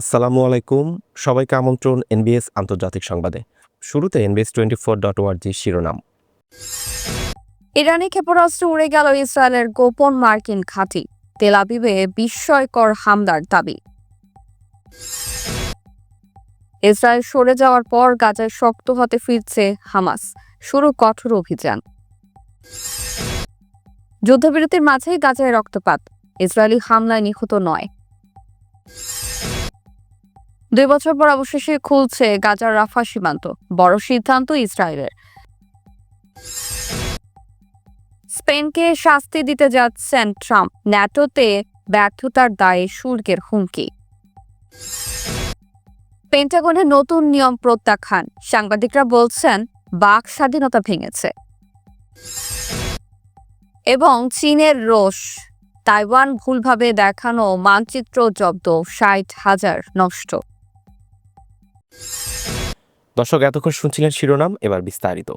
আসসালামু আলাইকুম। সবাইকে আমন্ত্রণ এনবিএস আন্তর্জাতিক সংবাদে। শুরুতে এনবিএস টোয়েন্টি ফোর ডট ওয়ার্জি শিরোনাম। ইরানি ক্ষেপণাস্ত্র উড়ে গেল ইসরায়েলের গোপন মার্কিন খাঁটি তেল আবিবে বিস্ময়কর হামলার দাবি। ইসরায়েল সরে যাওয়ার পর গাজায় শক্ত হতে ফিরছে হামাস, শুরু কঠোর অভিযান। যুদ্ধবিরতির মাঝেই গাজায় রক্তপাত, ইসরায়েলি হামলায় নিহত নয়। দুই বছর পর অবশেষে খুলছে গাজার রাফা সীমান্ত, বড় সিদ্ধান্ত ইসরায়েলের। স্পেনকে শাস্তি দিতে যাচ্ছেন ট্রাম্প, ন্যাটোতে ব্যর্থতার দায়ে শুল্কের হুমকি। পেন্টাগনের নতুন নিয়ম প্রত্যাখ্যান, সাংবাদিকরা বলছেন, বাক স্বাধীনতা ভেঙেছে। এবং চীনের রোষ, তাইওয়ান ভুলভাবে দেখানো মানচিত্র জব্দ, ষাট হাজার নষ্ট। দর্শক, এতক্ষণ শুনছিলেন শিরোনাম, এবার বিস্তারিত।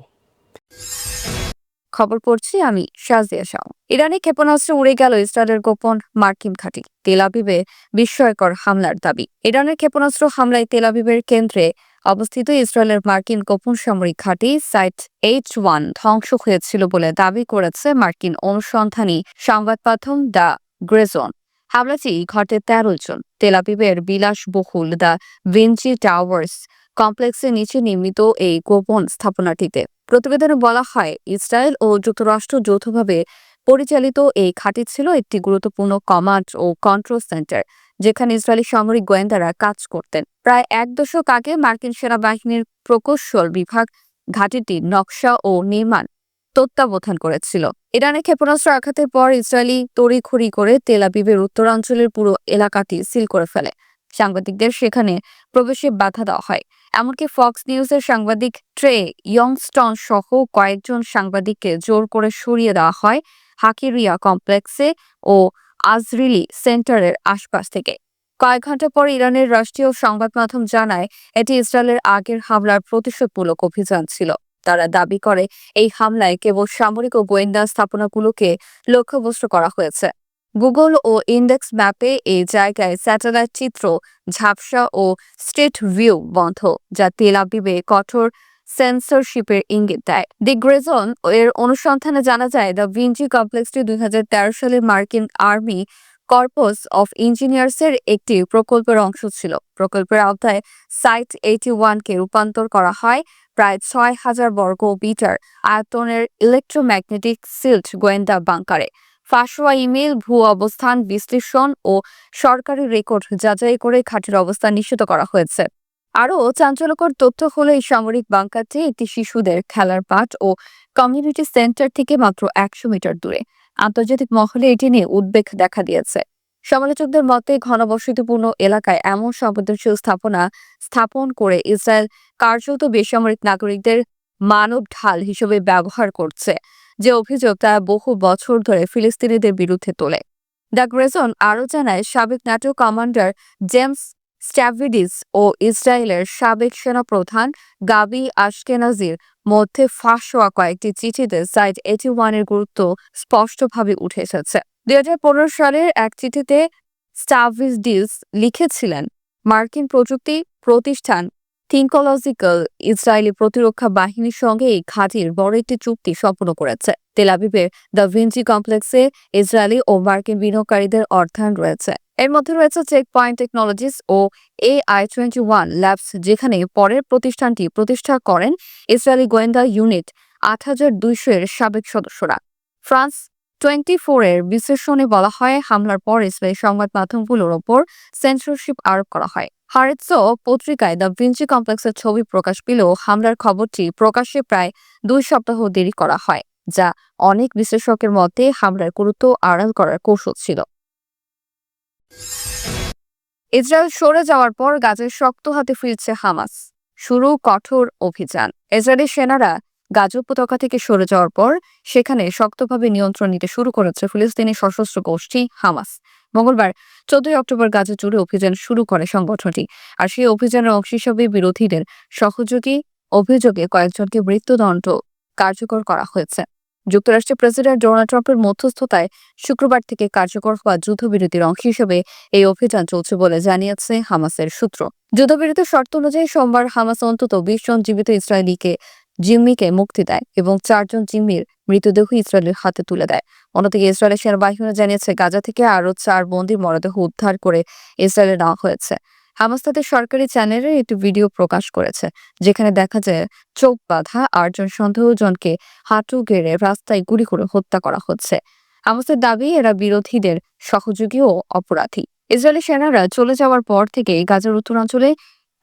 খবর পড়ছি আমি শাজিয়া শাহ। ইরানি ক্ষেপণাস্ত্র উড়ে গেল ইসরায়েলের গোপন মার্কিন ঘাঁটি, তেল আবিবে বিস্ময়কর হামলার দাবি। ইরানের ক্ষেপণাস্ত্র হামলায় তেল আবিবের কেন্দ্রে অবস্থিত ইসরায়েলের মার্কিন গোপন সামরিক ঘাঁটি সাইট এইচ ওয়ান ধ্বংস হয়েছিল বলে দাবি করেছে মার্কিন অনুসন্ধানী সংবাদ মাধ্যম দ্য গ্রেজন। হামলাটি ঘটে তেরো জন। তেলাপিবের বিলাসবহুল দ্য ভিঞ্চি টাওয়ার্স কমপ্লেক্সের নিচে নির্মিত এই গোপন স্থাপনাটিতে। প্রতিবেদনে বলা হয়, ইসরায়েল ও যুক্তরাষ্ট্র যৌথভাবে পরিচালিত এই ঘাঁটি ছিল একটি গুরুত্বপূর্ণ কমান্ড ও কন্ট্রোল সেন্টার, যেখানে ইসরায়েলি সামরিক গোয়েন্দারা কাজ করতেন। প্রায় এক দশক আগে মার্কিন সেনাবাহিনীর প্রকৌশল বিভাগ ঘাঁটিটির নকশা ও নির্মাণ তত্ত্বাবধান করেছিল। ইরানের ক্ষেপণাস্ত্র আঘাতের পর ইসরায়েলি তড়িখড়ি করে তেল আবিবের উত্তরাঞ্চলের পুরো এলাকাটি সিল করে ফেলে। সাংবাদিকদের সেখানে প্রবেশে বাধা দেওয়া হয়। এমনকি ফক্স নিউজের সাংবাদিক ট্রে ইয়ংস্টন সহ কয়েকজন সাংবাদিককে জোর করে সরিয়ে দেওয়া হয় হাকিরিয়া কমপ্লেক্সে ও আজরিলি সেন্টারের আশপাশ থেকে। কয়েক ঘণ্টা পর ইরানের রাষ্ট্রীয় সংবাদ মাধ্যম জানায়, এটি ইসরায়েলের আগের হামলার প্রতিশোধমূলক অভিযান ছিল। তারা দাবি করে, এই হামলায় কেবল সামরিক ও গোয়েন্দা স্থাপনাগুলোকে লক্ষ্যবস্তু করা হয়েছে। গুগল ও ইন্ডেক্স ম্যাপে এই জায়গায় স্যাটেলাইট চিত্র, ঝাপসা ও স্ট্রিট ভিউ বন্ধ, যা তেল আবিবে কঠোর সেন্সরশিপের ইঙ্গিত দেয়। দি গ্রেজন এর অনুসন্ধানে জানা যায়, দ্য ভিঞ্চি কমপ্লেক্সটি দুই হাজার তেরো সালে মার্কিন আর্মি কর্পস অফ ইঞ্জিনিয়ার্সের একটি প্রকল্পের অংশ ছিল। প্রকল্পের আওতায় সাইট এইটি ওয়ানকে রূপান্তর করা হয়। প্রায় ছয় হাজার বর্গ মিটার আয়তনের ইলেকট্রোম্যাগনেটিক সিল্ট গোয়েন্দা বাংকারে ফাঁসোয়া ইমেল ভূ অবস্থান বিশ্লেষণ ও সরকারি রেকর্ড যাচাই করে খাটির অবস্থান নিশ্চিত করা হয়েছে। আরও চাঞ্চল্যকর তথ্য হলো, এই সামরিক বাংকারটি একটি শিশুদের খেলার পাঠ ও কমিউনিটি সেন্টার থেকে মাত্র একশো মিটার দূরে। আন্তর্জাতিক মহলে এটি নিয়ে উদ্বেগ দেখা দিয়েছে। সমালোচকদের মতে, ঘনবসতিপূর্ণ এলাকায় এমন সংবেদনশীল স্থাপনা স্থাপন করে ইসরায়েল কার্যত বেসামরিক নাগরিকদের মানব ঢাল হিসেবে ব্যবহার করছে, যে অভিযোগ তারা বহু বছর ধরে ফিলিস্তিনিদের বিরুদ্ধে তোলে। দ্য গ্রেজন আরও জানায়, সাবেক ন্যাটো কমান্ডার জেমস স্ট্যাভিডিস ও ইসরায়েলের সাবেক সেনাপ্রধান গাবি আশকেনাজির মধ্যে ফাঁস হওয়া কয়েকটি চিঠিতে সাইট এইটি ওয়ানের গুরুত্ব স্পষ্টভাবে উঠে এসেছে। দুই হাজার পনেরো সালের এক চিঠিতে স্টাভিডিস লিখেছিলেন, মার্কিন প্রযুক্তি প্রতিষ্ঠান থিঙ্কোলজিক্যাল ইসরায়েলি প্রতিরক্ষা বাহিনীর সঙ্গে এই ঘাঁটির বড় একটি চুক্তি সম্পন্ন করেছে। তেলাবিবের দ্য ভিঞ্চি কমপ্লেক্সে ইসরায়েলি ও মার্কিন বিনিয়োগকারীদের অর্থায়ন রয়েছে। এর মধ্যে রয়েছে check point technologies O A I twenty one labs যেখানে পরের প্রতিষ্ঠানটি প্রতিষ্ঠা করেন ইসরায়েলি গোয়েন্দা ইউনিট আট হাজার দুইশো এর সাবেক সদস্যরা। ফ্রান্স টোয়েন্টি ফোর এর বিশ্লেষণে বলা হয়, হামলার পর ইসরায়েলি সংবাদ মাধ্যমগুলোর ওপর সেন্সরশিপ আরোপ করা হয়। হারেৎসো পত্রিকায় দ্য ভিঞ্চি কমপ্লেক্সের ছবি প্রকাশ পেলেও হামলার খবরটি প্রকাশে প্রায় দুই সপ্তাহ দেরি করা হয়, যা অনেক বিশ্লেষকের মতে হামলার গুরুত্ব আড়াল করার কৌশল ছিল। ইসরায়েল সরে যাওয়ার পর গাজের শক্ত হাতে ফিরছে হামাস। শুরু কঠোর অভিযান। ইসরায়েলি সেনারা গাজা উপত্যকা থেকে সরে যাওয়ার পর সেখানে শক্তভাবে নিয়ন্ত্রণ নিতে শুরু করেছে ফিলিস্তিনি সশস্ত্র গোষ্ঠী হামাস। মঙ্গলবার চোদ্দই অক্টোবর গাজা জুড়ে অভিযান শুরু করে সংগঠনটি, আর সেই অভিযানের অংশ হিসেবে বিরোধীদের সহযোগী অভিযোগে কয়েকজনকে মৃত্যুদণ্ড কার্যকর করা হয়েছে। যুক্তরাষ্ট্রের প্রেসিডেন্ট ডোনাল্ড ট্রাম্পের মধ্যস্থতায় শুক্রবার থেকে কার্যকর হওয়া যুদ্ধবিরতির অংশ হিসেবে এই অভিযান চলছে বলে জানিয়েছে হামাসের সূত্র। যুদ্ধবিরতির শর্ত অনুযায়ী সোমবার হামাস অন্তত বিশ জন জীবিত ইসরায়েলিকে জিম্মিকে মুক্তি দেয় এবং চারজন জিম্মির মৃতদেহ ইসরায়েলের হাতে তুলে দেয়। অন্যদিকে ইসরায়েলের সেনাবাহিনী জানিয়েছে, গাজা থেকে আরও চার বন্দির মরদেহ উদ্ধার করে ইসরায়েলে নেওয়া হয়েছে। হামাস তাদের সরকারি চ্যানেলে একটি ভিডিও প্রকাশ করেছে, যেখানে দেখা যায় চোখ বাঁধা আটজন সন্দেহজনকে হাঁটু গেড়ে রাস্তায় গুলি করে হত্যা করা হচ্ছে। হামাসের দাবি, এরা বিরোধীদের সহযোগী ও অপরাধী। ইসরায়েলি সেনারা চলে যাওয়ার পর থেকে গাজার উত্তরাঞ্চলে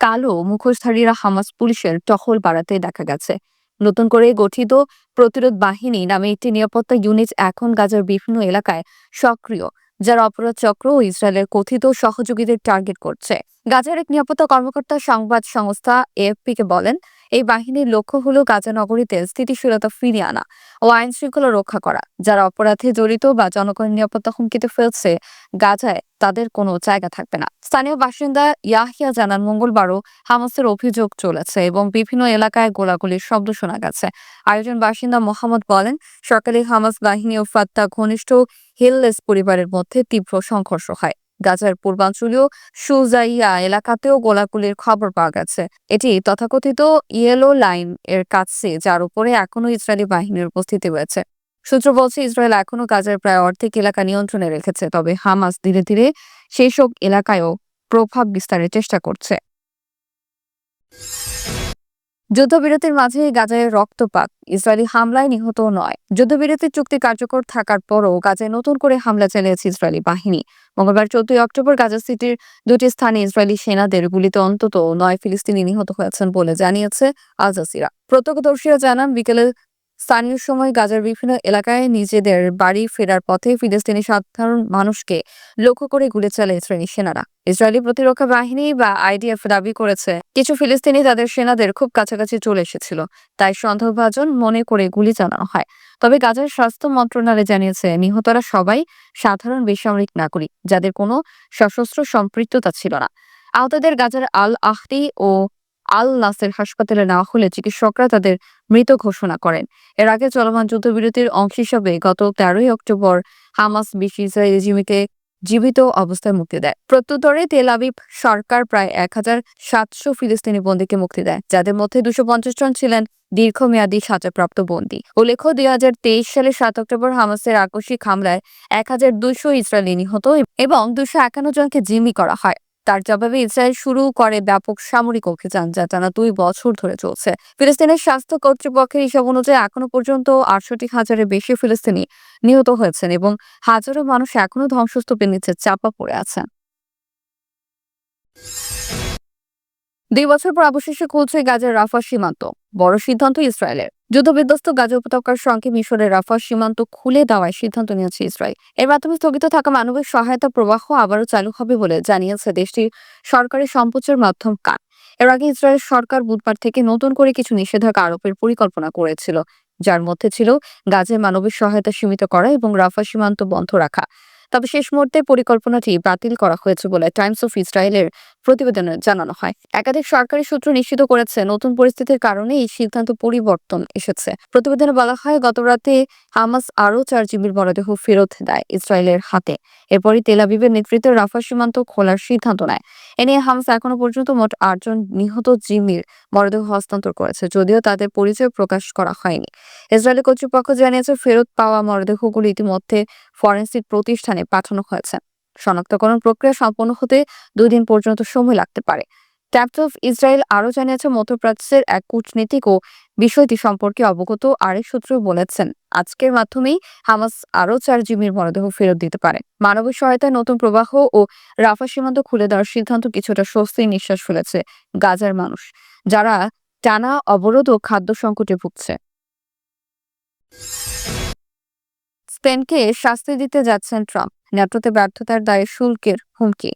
কালো মুখোশধারীরা হামাস পুলিশের টহল বাড়াতে দেখা গেছে। নতুন করে গঠিত প্রতিরোধ বাহিনী নামে একটি নিরাপত্তা ইউনিট এখন গাজার বিভিন্ন এলাকায় সক্রিয়, যার অপরাধ চক্র ইসরায়েলের কথিত সহযোগীদের টার্গেট করছে। গাজার এক নিরাপত্তা কর্মকর্তা সংবাদ সংস্থা এএফপি কে বলেন, এই বাহিনীর লক্ষ্য হল গাজা নগরীতে স্থিতিশীলতা ফিরিয়ে আনা ও আইন শৃঙ্খলা রক্ষা করা। যারা অপরাধে জড়িত বা জনগণের নিরাপত্তা হুমকিতে ফেলছে, গাজায় তাদের কোনো জায়গা থাকবে না। স্থানীয় বাসিন্দা ইয়াহিয়া জানান, মঙ্গলবারও হামাসের অভিযোগ চলেছে এবং বিভিন্ন এলাকায় গোলাগুলির শব্দ শোনা গেছে। আরেকজন বাসিন্দা মোহাম্মদ বলেন সরকারি হামাস বাহিনী ও ফাত্তা ঘনিষ্ঠ হিললেস পরিবারের মধ্যে তীব্র সংঘর্ষ হয়। গাজার পূর্বাঞ্চলীয় সুজাইয়া এলাকাতেও গোলাগুলির খবর পাওয়া গেছে। এটি তথাকথিত ইয়েলো লাইন এর কাছে, যার উপরে এখনও ইসরায়েলি বাহিনীর উপস্থিতি রয়েছে। সূত্র বলছে, ইসরায়েল এখনও গাজার প্রায় অর্ধেক এলাকা নিয়ন্ত্রণে রেখেছে, তবে হামাস ধীরে ধীরে সেই সব এলাকায়ও প্রভাব বিস্তারের চেষ্টা করছে। যুদ্ধবিরতির মাঝে গাজায় রক্তপাত। ইসরায়েলি হামলায় নিহত নয়। যুদ্ধবিরতির চুক্তি কার্যকর থাকার পরও গাজায় নতুন করে হামলা চালিয়েছে ইসরায়েলি বাহিনী। মঙ্গলবার চোদ্দই অক্টোবর গাজা সিটির দুটি স্থানে ইসরায়েলি সেনাদের গুলিতে অন্তত নয় ফিলিস্তিনি নিহত হয়েছেন বলে জানিয়েছে আল প্রত্যক্ষদর্শীরা জানান, বিকেলে স্থানীয় সময় গাজার বিভিন্ন এলাকায় নিজেদের বাড়ি ফেরার পথে ফিলিস্তিনি সাধারণ মানুষকে লক্ষ্য করে গুলি চালায় ইসরায়েলি সেনারা। ইসরায়েলি প্রতিরক্ষা বাহিনী বা আইডিএফ দাবি করেছে, কিছু ফিলিস্তিনি তাদের সেনাদের খুব কাছাকাছি চলে এসেছিল, তাই সন্দেহভাজন মনে করে গুলি চালানো হয়। তবে গাজার স্বাস্থ্য মন্ত্রণালয় জানিয়েছে, নিহতরা সবাই সাধারণ বেসামরিক নাগরিক, যাদের কোনো সশস্ত্র সম্পৃক্ততা ছিল না। আহতদের গাজার আল আহতি ও আল নাসের হাসপাতালে নেওয়া হলে চিকিৎসকরা তাদের মৃত ঘোষণা করেন। এর আগে চলমান যুদ্ধবিরতির অংশ হিসাবে গত তেরোই অক্টোবর হামাস বিশ ইসরায়েলি জিমিকে জীবিত অবস্থায় মুক্তি দেয়। প্রত্যুত্তরে তেল আবিব সরকার প্রায় এক হাজার সাতশো ফিলিস্তিনি বন্দীকে মুক্তি দেয়, যাদের মধ্যে দুশো পঞ্চাশ জন ছিলেন দীর্ঘমেয়াদী সাজাপ্রাপ্ত বন্দী। উল্লেখ্য, দুই হাজার তেইশ সালের সাত অক্টোবর হামাসের আকস্মিক হামলায় এক হাজার দুইশো ইসরায়েলি নিহত এবং দুশো একান্ন জনকে জিম্মি করা হয়। তার জবাবে ইসরায়েল শুরু করে ব্যাপক সামরিক অভিযান, যা টানা দুই বছর ধরে চলছে। ফিলিস্তিনের স্বাস্থ্য কর্তৃপক্ষের হিসাব অনুযায়ী এখনও পর্যন্ত আটষট্টি হাজারের বেশি ফিলিস্তিনি নিহত হয়েছেন এবং হাজারো মানুষ এখনও ধ্বংসস্তূপের নিচে চাপা পড়ে আছেন। দুই বছর পর অবশেষে খুলছে গাজার রাফা সীমান্ত, বড় সিদ্ধান্ত ইসরায়েলের। যুদ্ধবিধ্বস্ত গাজা উপত্যকার সঙ্গে মিশরের রাফা সীমান্ত খুলে দেওয়ার সিদ্ধান্ত নিয়েছে ইসরায়েল। এর মাধ্যমে স্থগিত থাকা মানবিক সহায়তা প্রবাহ আবারও চালু হবে বলে জানিয়েছে দেশটির সরকারি সম্প্রচার মাধ্যম কান এর আগে ইসরায়েল সরকার বুধবার থেকে নতুন করে কিছু নিষেধাজ্ঞা আরোপের পরিকল্পনা করেছিল, যার মধ্যে ছিল গাজে মানবিক সহায়তা সীমিত করা এবং রাফা সীমান্ত বন্ধ রাখা। তবে শেষ মুহূর্তে পরিকল্পনাটি বাতিল করা হয়েছে বলে টাইমস অফ ইসরায়েলের প্রতিবেদনে জানানো হয়। একাধিক সরকারি সূত্র নিশ্চিত করেছে, নতুন পরিস্থিতির কারণে এই সিদ্ধান্ত পরিবর্তন এসেছে। প্রতিবেদনে বলা হয় গতরাতে হামাস আরও চার জিবির মরদেহ ফেরত দেয় ইসরায়েলের হাতে। এরপরই তেল আবিবের নেতৃত্বে রাফা সীমান্ত খোলার সিদ্ধান্ত নেয়। এ নিয়ে হামাস এখনও পর্যন্ত মোট আটজন নিহত জিম্মির মরদেহ হস্তান্তর করেছে, যদিও তাদের পরিচয় প্রকাশ করা হয়নি। ইসরায়েলি কর্তৃপক্ষ জানিয়েছে, ফেরত পাওয়া মরদেহগুলো ইতিমধ্যে ফরেন্সিক প্রতিষ্ঠানে পাঠানো হয়েছে। শনাক্তকরণ প্রক্রিয়া সম্পন্ন হতে দুই দিন পর্যন্ত সময় লাগতে পারে। ট্যাপস অফ ইসরায়েল আরও জানিয়েছে, মধ্যপ্রাচ্যের এক কূটনীতিক ও বিষয়টি সম্পর্কে অবগত আরেক সূত্র বলেছেন, আজকের মাধ্যমেই হামাস আরও চার জিমির মরদেহ ফেরত দিতে পারে। মানবিক সহায়তায় নতুন প্রবাহ ও রাফা সীমান্ত খুলে দেওয়ার সিদ্ধান্ত কিছুটা স্বস্তির নিঃশ্বাস ফেলেছে গাজার মানুষ, যারা টানা অবরোধ ও খাদ্য সংকটে ভুগছে। স্পেনকে শাস্তি দিতে যাচ্ছেন ট্রাম্প। ন্যাটোতে ব্যর্থতার দায়ে শুল্কের হুমকি।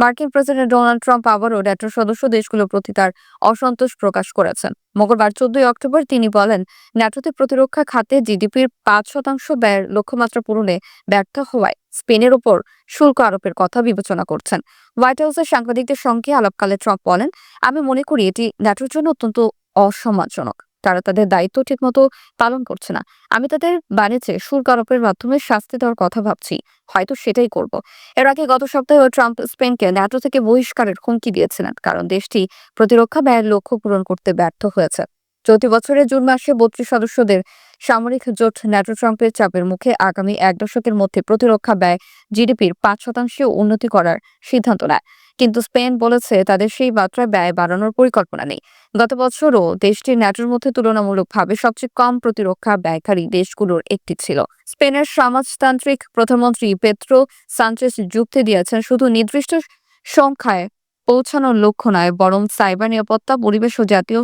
মার্কিন প্রেসিডেন্ট ডোনাল্ড ট্রাম্প আবারও ন্যাটোর সদস্য দেশগুলোর প্রতি তার অসন্তোষ প্রকাশ করেছেন। মঙ্গলবার চোদ্দই অক্টোবর তিনি বলেন, ন্যাটোতে প্রতিরক্ষা খাতে জিডিপির পাঁচ শতাংশ ব্যয়ের লক্ষ্যমাত্রা পূরণে ব্যর্থ হওয়ায় স্পেনের ওপর শুল্ক আরোপের কথা বিবেচনা করছেন। হোয়াইট হাউসের সাংবাদিকদের সঙ্গে আলাপকালে ট্রাম্প বলেন, আমি মনে করি এটি ন্যাটোর জন্য অত্যন্ত অসম্মানজনক। তারা তাদের দায়িত্ব ঠিকমতো পালন করছে না। আমি তাদের বাণিজ্যে শুল্ক আরোপের মাধ্যমে শাস্তি দেওয়ার কথা ভাবছি, হয়তো সেটাই করব। এর আগে গত সপ্তাহে ট্রাম্প স্পেনকে ন্যাটো থেকে বহিষ্কারের হুমকি দিয়েছিলেন, কারণ দেশটি প্রতিরক্ষা ব্যয়ের লক্ষ্য পূরণ করতে ব্যর্থ হয়েছে। চলতি বছরের জুন মাসে বত্রিশ সদস্যদের সামরিক জোট ন্যাটো ট্রাম্পের চাপের মুখে আগামী এক দশকের মধ্যে প্রতিরক্ষা ব্যয় জিডিপির পাঁচ শতাংশে উন্নতি করার সিদ্ধান্ত নেয়। কিন্তু স্পেন বলেছে তাদের সেই মাত্রায় ব্যয় বাড়ানোর পরিকল্পনা নেই। গত বছরও দেশটির ন্যাটোর মধ্যে তুলনামূলকভাবে সবচেয়ে কম প্রতিরক্ষা ব্যয়কারী দেশগুলোর একটি ছিল। স্পেনের সমাজতান্ত্রিক প্রধানমন্ত্রী পেত্রো সানচেস যুক্তি দিয়েছেন, শুধু নির্দিষ্ট সংখ্যায় পৌঁছানোর লক্ষ্য নয়, বরং সাইবার নিরাপত্তা, পরিবেশ ও জাতীয়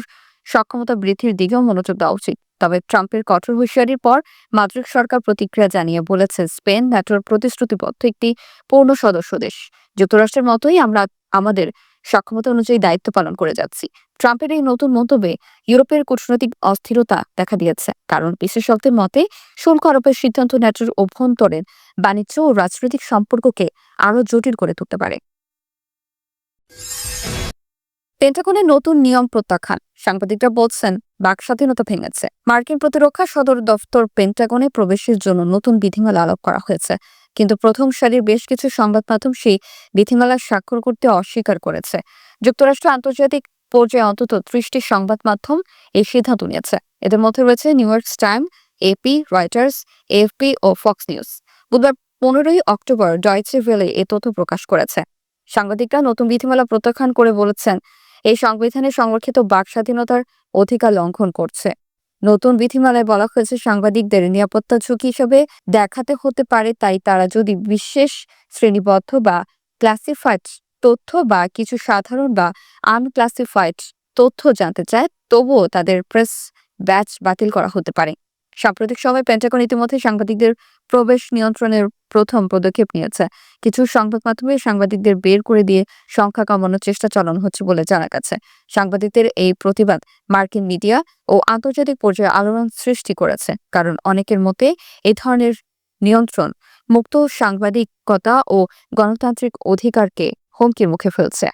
সক্ষমতা বৃদ্ধির দিকেও মনোযোগ দেওয়া উচিত। তবে ট্রাম্পের কঠোর হুঁশিয়ারির পর মাদ্রিদ সরকার প্রতিক্রিয়া জানিয়ে বলেছে, স্পেন ন্যাটোর প্রতিশ্রুতিবদ্ধ একটি পূর্ণ সদস্য দেশ। যুক্তরাষ্ট্রের মতোই আমরা আমাদের সক্ষমতা অনুযায়ী দায়িত্ব পালন করে যাচ্ছি। ট্রাম্পের এই নতুন মন্তব্যে ইউরোপের কূটনৈতিক অস্থিরতা দেখা দিয়েছে, কারণ বিশেষজ্ঞদের মতে শুল্ক আরোপের সিদ্ধান্ত ন্যাটোর অভ্যন্তরীণ বাণিজ্য ও রাজনৈতিক সম্পর্ককে আরও জটিল করে তুলতে পারে। পেন্টাগনের নতুন নিয়ম প্রত্যাখ্যান, সাংবাদিকরা বলছেন, বাক স্বাধীনতা ভেঙেছে। মার্কিন প্রতিরক্ষা সদর দফতর পেন্টাগনে প্রবেশের জন্য নতুন বিধিমালা আলোপ করা হয়েছে। কিন্তু প্রথম সারির বেশ কিছু সংবাদ মাধ্যম সেই বিধিমালা স্বাক্ষর করতে অস্বীকার করেছে। যুক্তরাষ্ট্র আন্তর্জাতিক পর্যায়ে অন্তত ত্রিশটি সংবাদ মাধ্যম এই সিদ্ধান্ত নিয়েছে। এদের মধ্যে রয়েছে New York Time AP Reuters AFP ও ফক্স নিউজ। বুধবার পনেরোই অক্টোবর ডয়চে ভেলে এ তথ্য প্রকাশ করেছে। সাংবাদিকরা নতুন বিধিমালা প্রত্যাখ্যান করে বলেছেন, এই সংবিধানে সংরক্ষিত বাক স্বাধীনতার অধিকার লঙ্ঘন করছে। নতুন বিধিমালায় বলা হয়েছে, সাংবাদিকদের নিরাপত্তা ঝুঁকি হিসেবে দেখাতে হতে পারে, তাই তারা যদি বিশেষ শ্রেণীবদ্ধ বা ক্লাসিফাইড তথ্য বা কিছু সাধারণ বা আনক্লাসিফাইড তথ্য জানতে চায়, তবুও তাদের প্রেস ব্যাচ বাতিল করা হতে পারে। সাম্প্রতিক সময় পেন্টাগন ইতিমধ্যে সাংবাদিকদের প্রবেশ নিয়ন্ত্রণের প্রথম পদক্ষেপ নিয়েছে। কিছু সংবাদ মাধ্যমে সাংবাদিকদের বের করে দিয়ে সংখ্যা কমানোর চেষ্টা চালানো হচ্ছে বলে জানা গেছে। সাংবাদিকদের এই প্রতিবাদ মার্কিন মিডিয়া ও আন্তর্জাতিক পর্যায়ে আলোড়ন সৃষ্টি করেছে, কারণ অনেকের মতে এই ধরনের নিয়ন্ত্রণ মুক্ত সাংবাদিকতা ও গণতান্ত্রিক অধিকারকে হুমকির মুখে ফেলছে।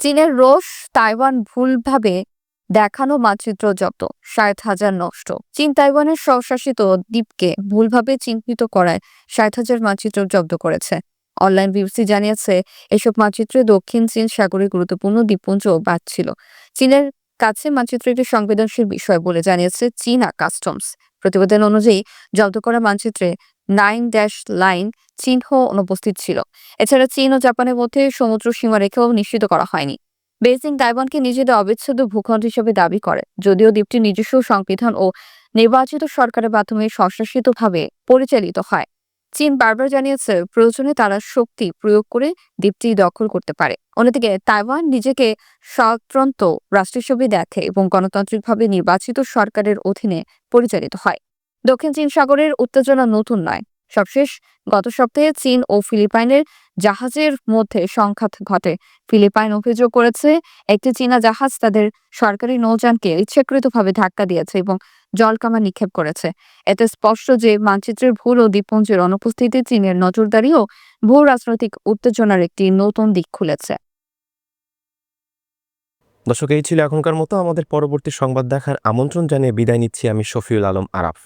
চীনের রোষ তাইওয়ান ভুলভাবে দেখানো মানচিত্র জব্দ ষাট হাজার নষ্ট। চীন তাইওয়ানের স্বশাসিত দ্বীপকে ভুলভাবে চিহ্নিত করায় ষাট হাজার মানচিত্র জব্দ করেছে। অনলাইন বিবিসি জানিয়েছে, এসব মানচিত্রে দক্ষিণ চীন সাগরের গুরুত্বপূর্ণ দ্বীপপুঞ্জ বাদ ছিল। চীনের কাছে মানচিত্র একটি সংবেদনশীল বিষয় বলে জানিয়েছে চীনা কাস্টমস। প্রতিবেদন অনুযায়ী, জব্দ করা মানচিত্রে নাইন ড্যাশ লাইন চিহ্ন অনুপস্থিত ছিল। এছাড়া চীন ও জাপানের মধ্যে সমুদ্র সীমা সীমারেখাও নিশ্চিত করা হয়নি। বেজিং তাইওয়ানকে নিজেদের অবিচ্ছেদ্য ভূখণ্ড হিসেবে দাবি করে, যদিও দ্বীপটি নিজস্ব সংবিধান ও নির্বাচিত সরকারের মাধ্যমে স্বশাসিতভাবে পরিচালিত হয়। চীন বারবার জানিয়েছে, প্রয়োজনে তারা শক্তি প্রয়োগ করে দ্বীপটি দখল করতে পারে। অন্যদিকে, তাইওয়ান নিজেকে স্বতন্ত্র রাষ্ট্র হিসেবে দেখে এবং গণতান্ত্রিকভাবে নির্বাচিত সরকারের অধীনে পরিচালিত হয়। দক্ষিণ চীন সাগরের উত্তেজনা নতুন নয়। সবশেষ, গত সপ্তাহে চীন ও ফিলিপাইনের জাহাজের মধ্যে সংঘাত ঘটে। ফিলিপাইন অভিযোগ করেছে, একটি চীনা জাহাজ তাদের সরকারি নৌযানকে ইচ্ছাকৃতভাবে ধাক্কা দিয়েছে এবং জলকামা নিক্ষেপ করেছে। এতে স্পষ্ট যে মানচিত্রের ভুল ও দ্বীপপুঞ্জের অনুপস্থিতি, চীনের নজরদারি ও ভূ রাজনৈতিক উত্তেজনার একটি নতুন দিক খুলেছে। দর্শক, এই ছিল এখনকার মতো। আমাদের পরবর্তী সংবাদ দেখার আমন্ত্রণ জানিয়ে বিদায় নিচ্ছি আমি শফিউল আলম আরাফ।